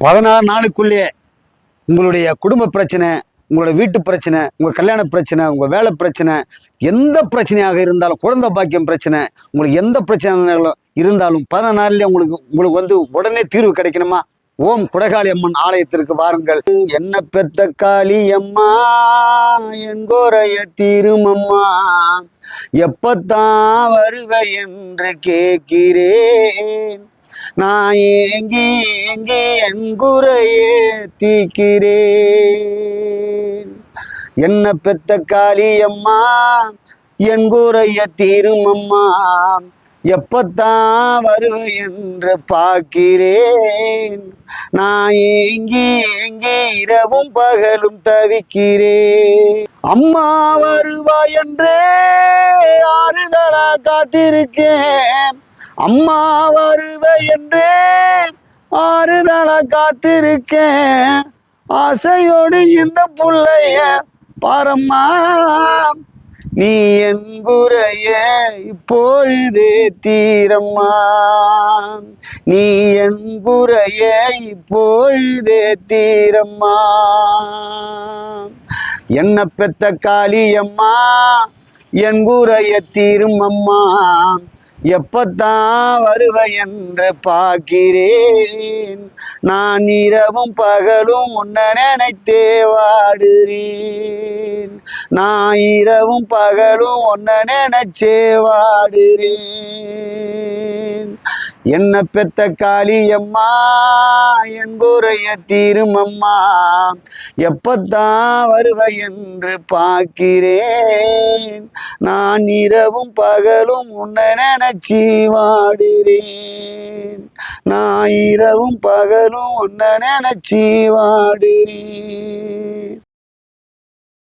பதினாறு நாளுக்குள்ளேயே உங்களுடைய குடும்ப பிரச்சனை உங்களோட வீட்டு பிரச்சனை உங்கள் கல்யாண பிரச்சனை உங்கள் வேலை பிரச்சனை எந்த பிரச்சனையாக இருந்தாலும் குழந்தை பாக்கியம் பிரச்சனை உங்களுக்கு எந்த பிரச்சனை இருந்தாலும் பதினாறுலேயே உங்களுக்கு உங்களுக்கு வந்து உடனே தீர்வு கிடைக்கணுமா? ஓம் குடகாளி அம்மன் ஆலயத்திற்கு வாருங்கள். என்ன பெத்த காளி அம்மா என் கோரைய தீருமம்மா எப்பத்தான் வருவ என்று கேட்கிறேன். நான் ஏங்கி ஏங்கி என் தீக்கிறேன் என்ன பெத்த காளியம்மா என் குறைய தீருமம்மா எப்பத்தான் வருவ என்று பார்க்கிறேன். நான் ஏங்கி ஏங்கி இரவும் பகலும் தவிக்கிறேன். அம்மா வருவா என்று ஆறுதலா காத்திருக்கேன். அம்மா வருவ என்று ஆறுதலா காத்திருக்கேன். ஆசையோடு இந்த புள்ளைய பாரம்மா நீ என் குறைய இப்பொழுதே தீரம்மா. நீ என் குறைய இப்பொழுதே தீரம்மா. என்ன பெத்த காளியம்மா என் குறைய தீரும் அம்மா. எப்பத்தான் வருவ என்று பார்க்கிறேன். நான் இரவும் பகலும் உன்னை நினைத்தே வாடுறேன் நான் இரவும் பகலும் உன்னை நினைச்சே வாடுறேன் என்ன பெத்த காளியம்மா என் குறைய தீருமம்மா எப்பத்தான் வருவ என்று பார்க்கிறேன். நான் இரவும் பகலும் உன்னை நினைச்சி வாடுறேன் நான் இரவும் பகலும் உன்னை நினைச்சி வாடுறேன்